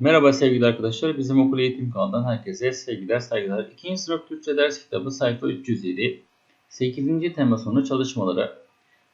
Merhaba sevgili arkadaşlar. Bizim okul eğitim kanalından herkese sevgiler, saygılar. 2. sınıf Türkçe ders kitabı sayfa 307. 8. tema sonu çalışmaları.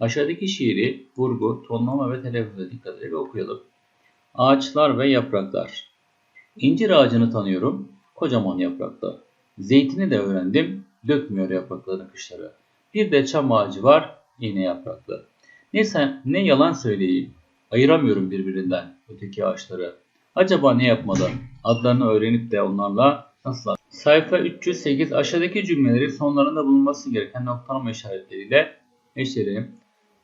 Aşağıdaki şiiri vurgu, tonlama ve telaffuza dikkat ederek okuyalım. Ağaçlar ve yapraklar. İncir ağacını tanıyorum, kocaman yapraklı. Zeytini de öğrendim, dökmüyor yapraklarını kışları. Bir de çam ağacı var, yine yapraklı. Neyse ne yalan söyleyeyim, ayıramıyorum birbirinden öteki ağaçları. Acaba ne yapmalı? Adlarını öğrenip de onlarla nasıl? Sayfa 308 aşağıdaki cümleleri sonlarında bulunması gereken noktalama işaretleriyle eşleyelim.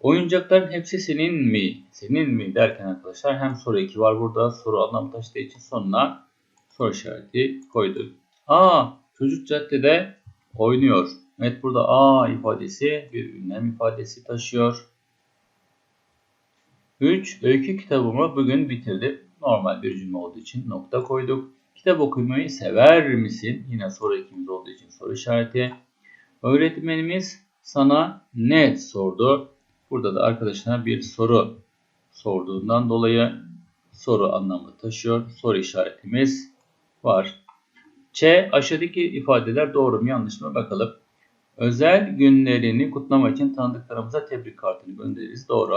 Oyuncakların hepsi senin mi? Senin mi derken arkadaşlar hem soru 2 var burada soru anlam taşıdığı için sonuna soru işareti koyduk. Aa çocuk caddede oynuyor. Evet burada A ifadesi bir ünlem ifadesi taşıyor. 3. Öykü kitabımı bugün bitirdim. Normal bir cümle olduğu için nokta koyduk. Kitap okumayı sever misin? Yine soru ikimiz olduğu için soru işareti. Öğretmenimiz sana ne sordu? Burada da arkadaşına bir soru sorduğundan dolayı soru anlamı taşıyor. Soru işaretimiz var. Ç. Aşağıdaki ifadeler doğru mu yanlış mı bakalım. Özel günlerini kutlamak için tanıdıklarımıza tebrik kartını göndeririz. Doğru.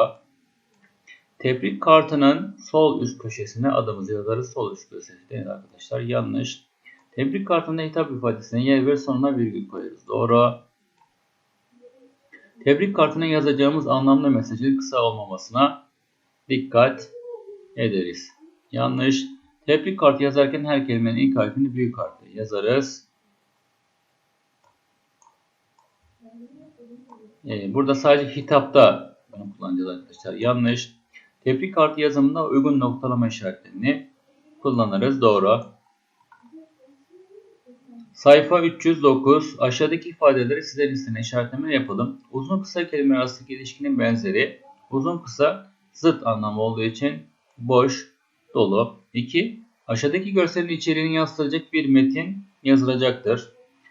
Tebrik kartının sol üst köşesine adımızı yazarız. Sol üst köşesi değil arkadaşlar. Yanlış. Tebrik kartında hitap ifadesine yer ver sonuna virgül koyarız. Doğru. Tebrik kartına yazacağımız anlamlı mesajın kısa olmamasına dikkat ederiz. Yanlış. Tebrik kartı yazarken her kelimenin ilk harfini büyük harfle yazarız. Ee, burada sadece hitapta bunu kullanacağız arkadaşlar. Yanlış. Tebrik kartı yazımında uygun noktalama işaretlerini kullanırız. Doğru. Sayfa 309. Aşağıdaki ifadeleri sizlerin istenen işaretleme yapalım. Uzun kısa kelime arasındaki ilişkinin benzeri. Uzun kısa zıt anlamı olduğu için boş, dolu. 2. Aşağıdaki görselin içeriğini yansıtacak bir metin yazılacaktır.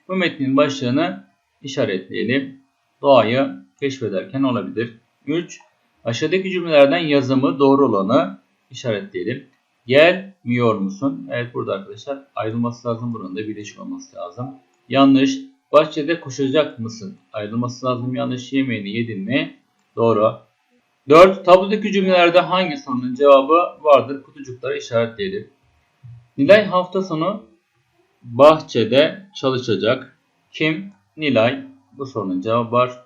Bu metnin başlığını işaretleyelim. Doğayı keşfederken olabilir. 3. Aşağıdaki cümlelerden yazımı doğru olanı işaretleyelim. Gelmiyor musun? Evet burada arkadaşlar ayrılması lazım. Buranın da birleşik olması lazım. Yanlış. Bahçede koşacak mısın? Ayrılması lazım. Yanlış. Yemeğini yedin mi? Doğru. 4. Tablodaki cümlelerde hangi sorunun cevabı vardır? Kutucuklara işaretleyelim. Nilay hafta sonu bahçede çalışacak. Kim? Nilay. Bu sorunun cevabı var.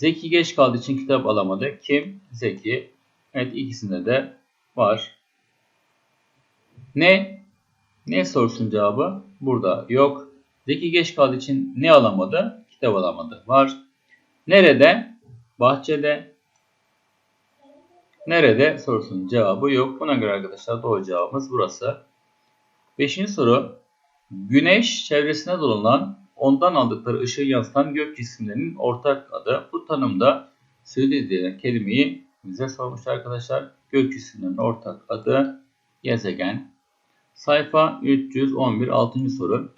Zeki geç kaldığı için kitap alamadı. Kim? Zeki. Evet ikisinde de var. Ne? Ne sorusun cevabı? Burada yok. Zeki geç kaldığı için ne alamadı? Kitap alamadı. Var. Nerede? Bahçede. Nerede? Sorusunun cevabı yok. Buna göre arkadaşlar doğru cevabımız burası. Beşinci soru. Güneş çevresine dolanan ondan aldıkları ışığı yansıtan gök cisimlerinin ortak adı. Bu tanımda söylediği diye kelimeyi bize sormuş arkadaşlar. Gök cisimlerinin ortak adı gezegen. Sayfa 311 6. soru.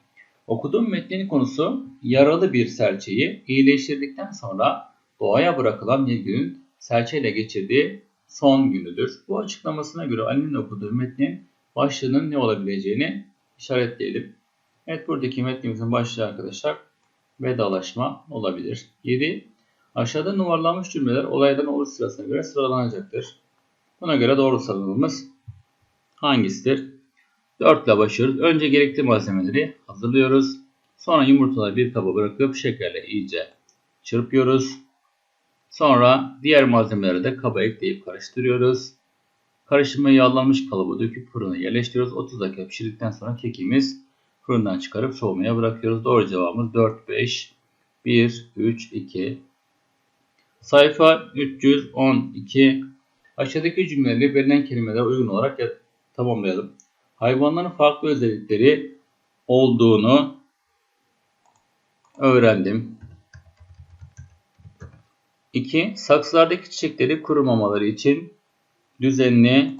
Okuduğum metnin konusu yaralı bir serçeyi iyileştirdikten sonra doğaya bırakılan bir günün serçeyle geçirdiği son günüdür. Bu açıklamasına göre Ali'nin okuduğu metnin başlığının ne olabileceğini işaretleyelim. Evet buradaki metnimizin başlığı arkadaşlar vedalaşma olabilir. 7. Aşağıda numaralanmış cümleler olaydan oluş sırasına göre sıralanacaktır. Buna göre doğru sıralamamız hangisidir? 4 ile başlıyoruz. Önce gerekli malzemeleri hazırlıyoruz. Sonra yumurtaları bir kaba bırakıp şekerle iyice çırpıyoruz. Sonra diğer malzemeleri de kaba ekleyip karıştırıyoruz. Karışıma yağlanmış kalıbı döküp fırına yerleştiriyoruz. 30 dakika pişirdikten sonra kekimiz fırından çıkarıp soğumaya bırakıyoruz. Doğru cevabımız 4, 5, 1, 3, 2. Sayfa 312. Aşağıdaki cümleleri verilen kelimelere uygun olarak tamamlayalım. Hayvanların farklı özellikleri olduğunu öğrendim. 2. Saksılardaki çiçekleri kurumamaları için düzenli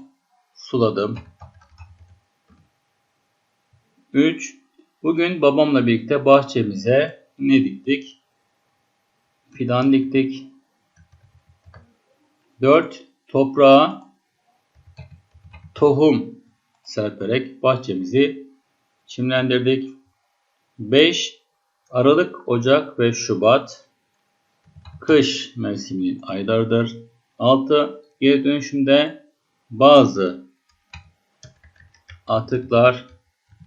suladım. 3. Bugün babamla birlikte bahçemize ne diktik? Fidan diktik. 4. Toprağa tohum serperek bahçemizi çimlendirdik. 5. Aralık, Ocak ve Şubat kış mevsiminin aylarıdır. 6. Geri dönüşümde bazı atıklar